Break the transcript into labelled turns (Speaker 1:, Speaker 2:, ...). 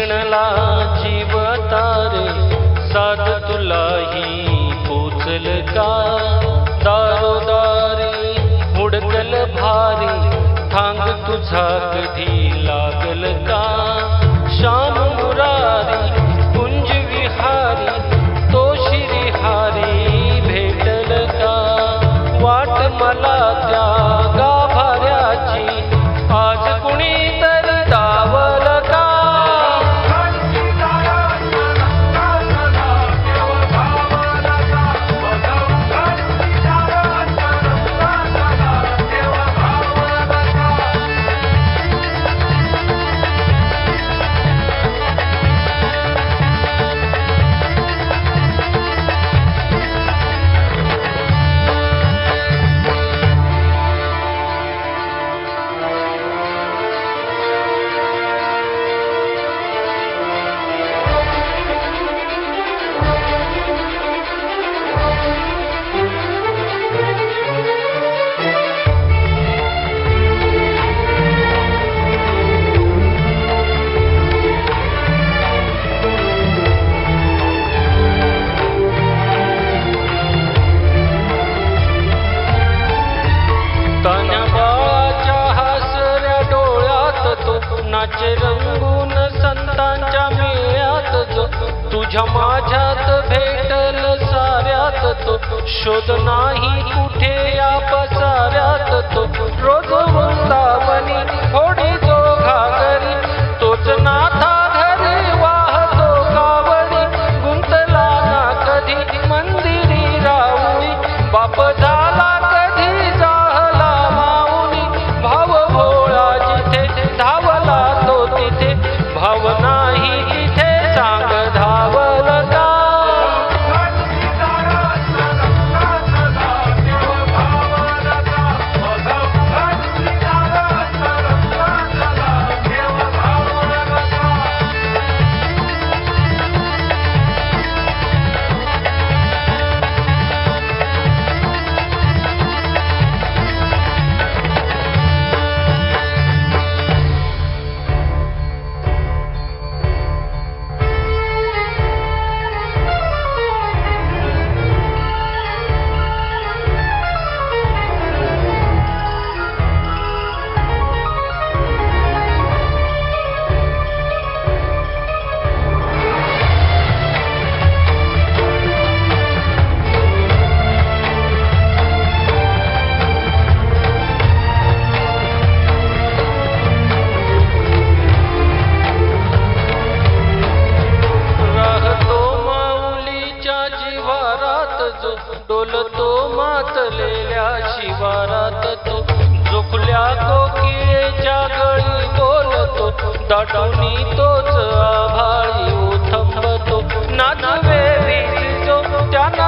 Speaker 1: ऊन जीव तारे साध तुलाही पोचल का दारोदारी हुडकल भारी थांग तुझा कधी डोळ्यात नाचे रंगून संतांच्या मेळ्यात जो तुझ्या माझ्यात भेटल साऱ्यात तो. शोध नाही कुठे या पसाऱ्यात तो. रोज वृंदावनी थोडी जो घागरी तोच नाथा